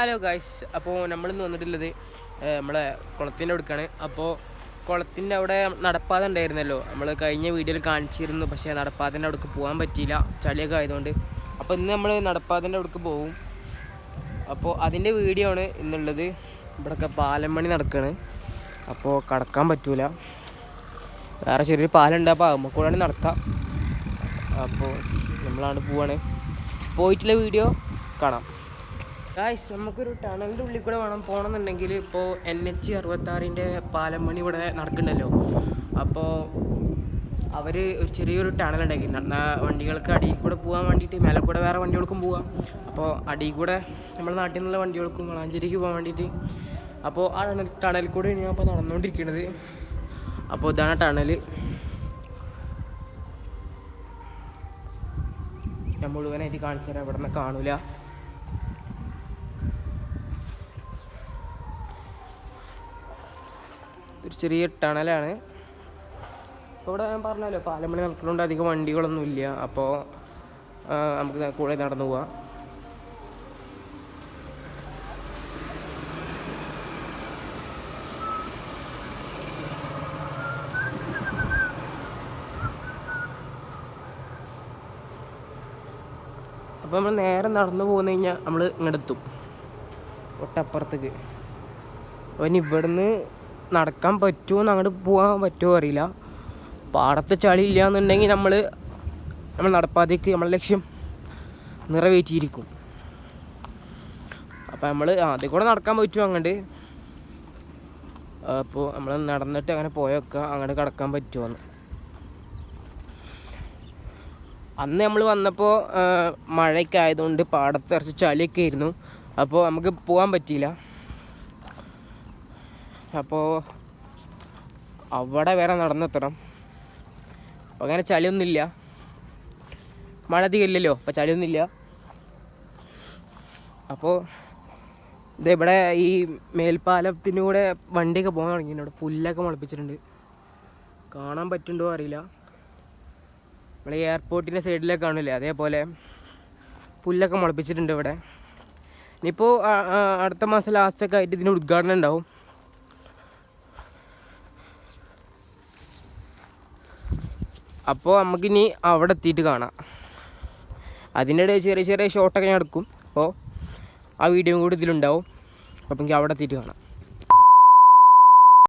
Hello guys അപ്പോൾ നമ്മളിന്ന് വന്നിട്ടുള്ളത് നമ്മളെ കുളത്തിന്റെ അടുക്കാണ് അപ്പോൾ കുളത്തിന്റെ അവിടെ നടപ്പാത ഉണ്ടായിരുന്നല്ലോ. നമ്മൾ കഴിഞ്ഞ വീഡിയോയിൽ കാണിച്ചിരുന്നു പക്ഷേ നടപ്പാതന്റെ അവിടേക്ക് പോകാൻ പറ്റിയില്ല. ചളിയൊക്കെ ആയതുകൊണ്ട്. അപ്പോൾ ഇന്ന് നമ്മൾ നടപ്പാതന്റെ അവിടേക്ക് പോകും അപ്പോൾ അതിന്റെ വീഡിയോ ആണ് ഇന്നുള്ളത്. ഇവിടെയൊക്കെ പാലം പണി നടക്കുകയാണ് അപ്പോൾ കടക്കാൻ പറ്റൂല. വേറെ ചെറിയൊരു പാലുണ്ട് അപ്പോൾ നമുക്ക് നടക്കാം അപ്പോൾ നമ്മളാണ് പോവാണ്. പോയിട്ടുള്ള വീഡിയോ കാണാം. ഗായ്സ് നമുക്കൊരു ടണലിന്റെ ഉള്ളിൽ കൂടെ വേണം പോകണമെന്നുണ്ടെങ്കിൽ ഇപ്പോൾ എൻ എച്ച് അറുപത്താറിന്റെ പാലം ഇവിടെ നടക്കുന്നുണ്ടല്ലോ. അപ്പോൾ അവർ ഒരു ചെറിയൊരു ടണൽ ഉണ്ടാക്കി. വണ്ടികൾക്ക് അടിയിൽ കൂടെ പോകാൻ വേണ്ടിയിട്ട് മേലെ കൂടെ വേറെ വണ്ടികൾക്കും പോവാം. അപ്പോൾ അടിയിൽ കൂടെ നമ്മുടെ നാട്ടിൽ നിന്നുള്ള വണ്ടികൾക്കും വളാഞ്ചേരിക്ക് പോകാൻ വേണ്ടിയിട്ട്. അപ്പോൾ ആ ടണൽ ടണലിൽ കൂടെയാണ് ഞാൻ അപ്പോൾ നടന്നുകൊണ്ടിരിക്കുന്നത് അപ്പോൾ ഇതാണ് ടണൽ ഞാൻ മുഴുവനായിട്ട് കാണിച്ചു തരാം ഇവിടെ നിന്ന് കാണൂല. ഒരു ചെറിയ ടണലാണ്. ഇവിടെ ഞാൻ പറഞ്ഞല്ലോ പാലമണി നടക്കുന്നുണ്ട്. അധികം വണ്ടികളൊന്നും ഇല്ല. അപ്പോൾ നമുക്ക് കൂടെ നടന്നു പോവാം. അപ്പോൾ നമ്മൾ നേരെ നടന്നു പോകുന്ന കഴിഞ്ഞാൽ നമ്മൾ ഇങ്ങോട്ടെത്തും ഒട്ടപ്പുറത്തേക്ക് അവൻ ഇവിടുന്ന് നടക്കാൻ പറ്റുമോ അങ്ങോട്ട് പോകാൻ പറ്റുമോ അറിയില്ല. പാടത്തെ ചളി ഇല്ല എന്നുണ്ടെങ്കിൽ നമ്മൾ നമ്മൾ നടപ്പാതേക്ക് നമ്മളെ ലക്ഷ്യം നിറവേറ്റിയിരിക്കും. അപ്പോൾ നമ്മൾ അതിൽ കൂടെ നടക്കാൻ പറ്റുമോ അങ്ങോട്ട് അപ്പോൾ നമ്മൾ നടന്നിട്ട് അങ്ങനെ പോയൊക്കെ അങ്ങോട്ട് കടക്കാൻ പറ്റുമെന്ന്. അന്ന് നമ്മൾ വന്നപ്പോൾ മഴയൊക്കെ ആയതുകൊണ്ട് പാടത്ത് കുറച്ച് ചളിയൊക്കെ ആയിരുന്നു. അപ്പോൾ നമുക്ക് പോകാൻ പറ്റിയില്ല. അപ്പോൾ അവിടെ വരെ നടന്നെത്തണം. അപ്പോൾ അങ്ങനെ ചളിയൊന്നുമില്ല. മഴ അധികം ഇല്ലല്ലോ അപ്പോൾ ചളിയൊന്നുമില്ല. അപ്പോൾ ഇത് ഇവിടെ ഈ മേൽപ്പാലത്തിനൂടെ വണ്ടിയൊക്കെ പോകാൻ തുടങ്ങിയിട്ടുണ്ട്. ഇവിടെ പുല്ലൊക്കെ മുളപ്പിച്ചിട്ടുണ്ട്. കാണാൻ പറ്റുന്നുണ്ടോ അറിയില്ല. നമ്മൾ എയർപോർട്ടിന്റെ സൈഡിലൊക്കെ കാണില്ലേ അതേപോലെ പുല്ലൊക്കെ മുളപ്പിച്ചിട്ടുണ്ട് ഇവിടെ. ഇനിയിപ്പോൾ അടുത്ത മാസം ലാസ്റ്റൊക്കെ ആയിട്ട് ഇതിന് ഉദ്ഘാടനം ഉണ്ടാവും. അപ്പോൾ നമുക്കിനി അവിടെ എത്തിയിട്ട് കാണാം. അതിനിടെ ചെറിയ ചെറിയ ഷോട്ടൊക്കെ ഞാൻ എടുക്കും. അപ്പോൾ ആ വീഡിയോ കൂടി ഇതിലുണ്ടാവും. അപ്പോൾ എനിക്ക് അവിടെ എത്തിയിട്ട് കാണാം.